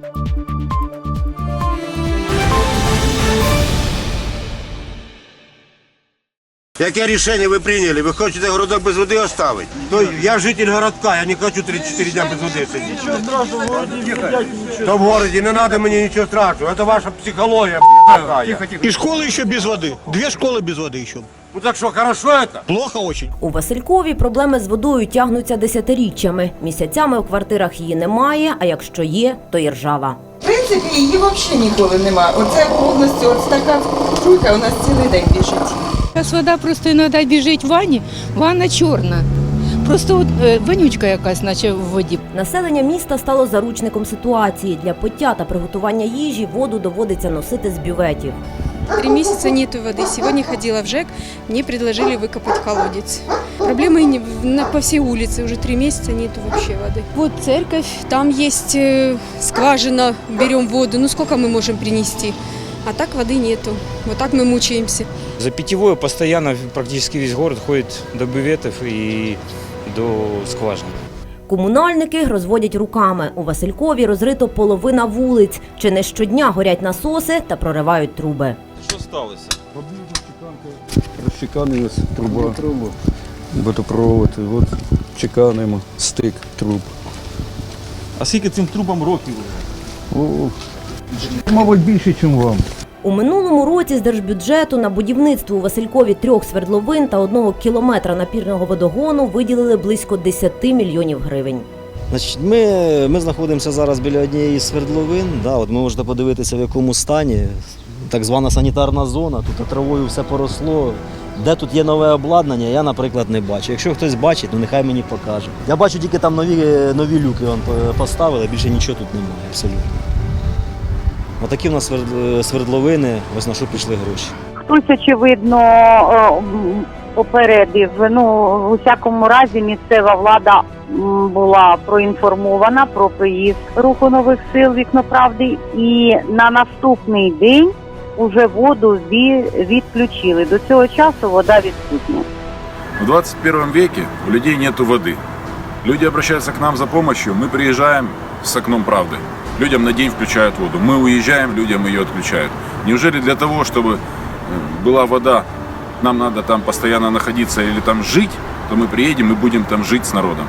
thank you Яке рішення ви прийняли? Ви хочете городок без води оставити? То я житель городка, я не хочу 3-4 дня без води сидіти. Нічого страшного, в городі То в городі не треба мені нічого страшного. Це ваша психологія. Тихо, тихо. И школы еще без воды. Две школы без воды еще. Ну так що, хорошо це? Плохо очень. У Василькові проблеми з водою тягнуться десятиріччями. Місяцями у квартирах її немає, а якщо є, то і ржава. В принципі, її взагалі ніколи немає. Оце повністю от така струйка у нас цілий день біжить. Зараз вода просто іноді біжить в ванні, ванна чорна. Просто от, е, вонючка якась, наче в воді. Населення міста стало заручником ситуації. Для пиття та приготування їжі воду доводиться носити з бюветів. Три месяца нету воды. Сегодня ходила в ЖЭК, мне предложили выкопать колодец. Проблемы не- на- по всей улице, уже три месяца нету вообще воды. Вот церковь, там есть э, скважина, берем воду, ну сколько мы можем принести? А так воды нету. Вот так мы мучаемся. За питьевое постоянно практически весь город ходит до бюветов и до скважин. Комунальники розводять руками. У Василькові розрито половина вулиць. Чи не щодня горять насоси та проривають труби. Що сталося? Розчеканилась труба. І от чеканимо стик труб. А скільки цим трубам років? О, мабуть, більше, ніж вам. У минулому році з держбюджету на будівництво у Василькові трьох свердловин та одного кілометра напірного водогону виділили близько 10 мільйонів гривень. Значить, ми, ми знаходимося зараз біля однієї свердловин. Да, от ви можете подивитися, в якому стані. Так звана санітарна зона, тут травою все поросло. Де тут є нове обладнання, я, наприклад, не бачу. Якщо хтось бачить, ну нехай мені покаже. Я бачу тільки там нові, нові люки вон по- поставили, більше нічого тут немає абсолютно. Отакі в нас сверд- свердловини, ось на що пішли гроші. Хтось, очевидно, е, м, попередив. Ну, у всякому разі, місцева влада м, була проінформована про приїзд руху нових сил вікноправди, і на наступний день уже воду ві- відключили. До цього часу вода відсутня. В 21 веке у людей нет воды. Люди обращаются к нам за помощью, мы приезжаем с окном правды. Людям на день включают воду. Мы уезжаем, людям ее отключают. Неужели для того, чтобы э, была вода, нам надо там постоянно находиться или там жить, то мы приедем и будем там жить с народом?